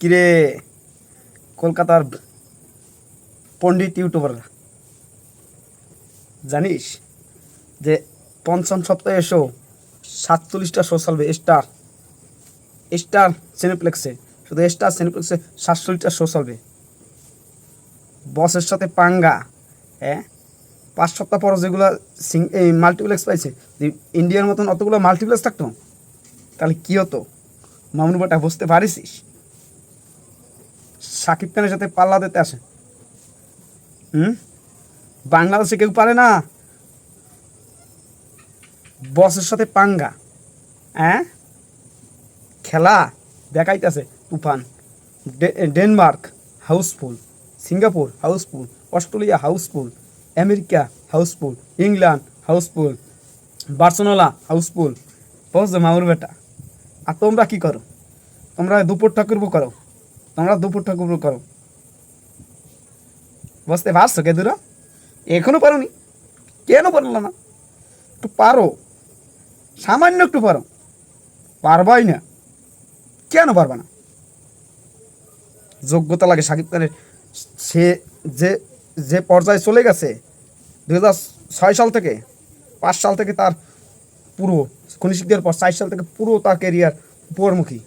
কিরে, কলকাতার পণ্ডিত ইউটিউবাররা জানিস যে পঞ্চম সপ্তাহে এসো, সাতচল্লিশটা শো চলবে স্টার স্টার সিনেপ্লেক্সে শুধু স্টার সিনেপ্লেক্সে সাতচল্লিশটা শো চলবে বসের সাথে পাঙ্গা হ্যাঁ? পাঁচ সপ্তাহ পর যেগুলো সিং এই মাল্টিপ্লেক্স পাইছে ইন্ডিয়ার মতন অতগুলো মাল্টিপ্লেক্স থাকতো, তাহলে কী হতো? মামুন বাটা, বুঝতে পারিস সাকিব খানের সাথে পাল্লা দিতে আসে। হুম? বাংলাদেশে কেউ পারে না। বসের সাথে পাঙ্গা। হ্যাঁ? খেলা দেখাইতেছে Toofan. Denmark house full, Singapore house full, Australia house full, America house full, England house full, Barcelona house full. বুঝছ মামুর বেটা। আর তোমরা কি করো? তোমরা দুপুর ঠাকুর করো। তোমরা দুপুর ঠাকুর করো। বুঝতে পারছ কে দূরা? এখনও পারো নি কেন পারল না? একটু পারো। সামান্য একটু পারো। পারবাই না। কেন পারবা না? যোগ্যতা লাগে সাকিব খানের। সে যে যে পর্যায়ে চলে গেছে দু ছয় সাল থেকে, পাঁচ সাল থেকে তার পুরো কনিষ্ঠদের পর চার সাল থেকে পুরো তার কেরিয়ার উপরমুখী